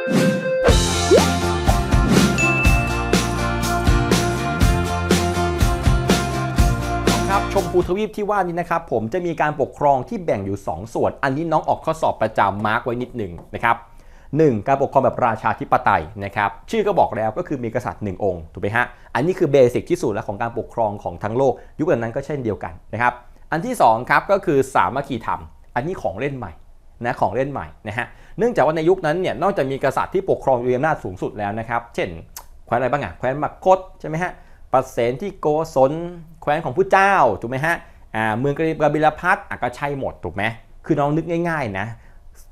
ครับชมพูทวีปที่ว่านี้นะครับผมจะมีการปกครองที่แบ่งอยู่ 2 ส่วน อันนี้น้องออกข้อสอบประจำมาร์กไว้นิดหนึ่งนะครับ 1. การปกครองแบบราชาธิปไตยนะครับชื่อก็บอกแล้วก็คือมีกษัตริย์หนึ่งองค์ถูกไหมฮะอันนี้คือเบสิกที่สุดแล้วของการปกครองของทั้งโลก ยุคนั้นก็เช่นเดียวกันนะครับอันที่2ครับก็คือสามัคคีธรรม อันนี้ของเล่นใหม่ นะของเล่นใหม่นะฮะเนื่องจากว่าในยุคนั้นเนี่ยนอกจากมีกษัตริย์ที่ปกครองด้วยอำนาจสูงสุดแล้วนะครับ เช่นแคว้นอะไรบ้างอะแคว้นมักคตใช่ไหมฮะปัสเสนที่โกศลแคว้นของผู้เจ้าถูกไหมฮะอ่าเมืองกบิลพัทอะก็ใช่หมดถูกไหมคือน้องนึกง่าย ๆนะ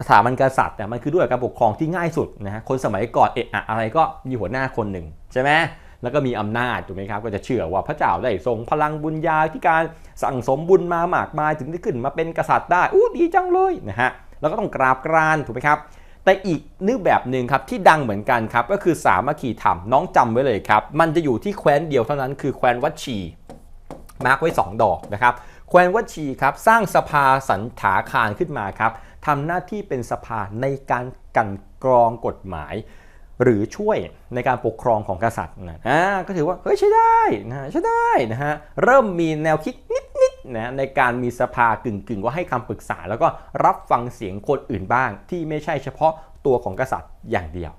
สถาบันกษัตริย์เนี่ยมันคือด้วยการปกครองที่ง่ายสุดนะฮะคนสมัยก่อนเอะอะอะไรก็มีหัวหน้าคนหนึ่งใช่ไหมแล้วก็มีอำนาจถูกไหมครับก็จะเชื่อว่าพระเจ้าได้ทรงพลังบุญญาที่การสั่งสมบุญมามากมายถึงได้ขึ้นมาเป็นกษัตริย์ได้อู้ดีจังเลยนะฮะ แล้วก็ต้องกราบกรานถูกไหมครับแต่อีกนึกแบบหนึ่งครับที่ดังเหมือนกันครับก็คือสามัคคีธรรมน้องจำไว้เลยครับ มันจะอยู่ที่แคว้นเดียวเท่านั้นคือแคว้นวัดชีมาร์กไว้ 2 ดอกนะครับแคว้นวัดชีครับสร้างสภาสันถาคารขึ้นมาครับทำหน้าที่เป็นสภาในการกันกรองกฎหมาย หรือช่วยในการปกครองของกษัตริย์นะก็ถือว่าเฮ้ยใช่ได้นะใช่ได้นะฮะเริ่มมีแนวคิด นะในการมีสภากึ่งๆว่าให้คำปรึกษา แล้วก็รับฟังเสียงคนอื่นบ้าง ที่ไม่ใช่เฉพาะตัวของกษัตริย์อย่างเดียว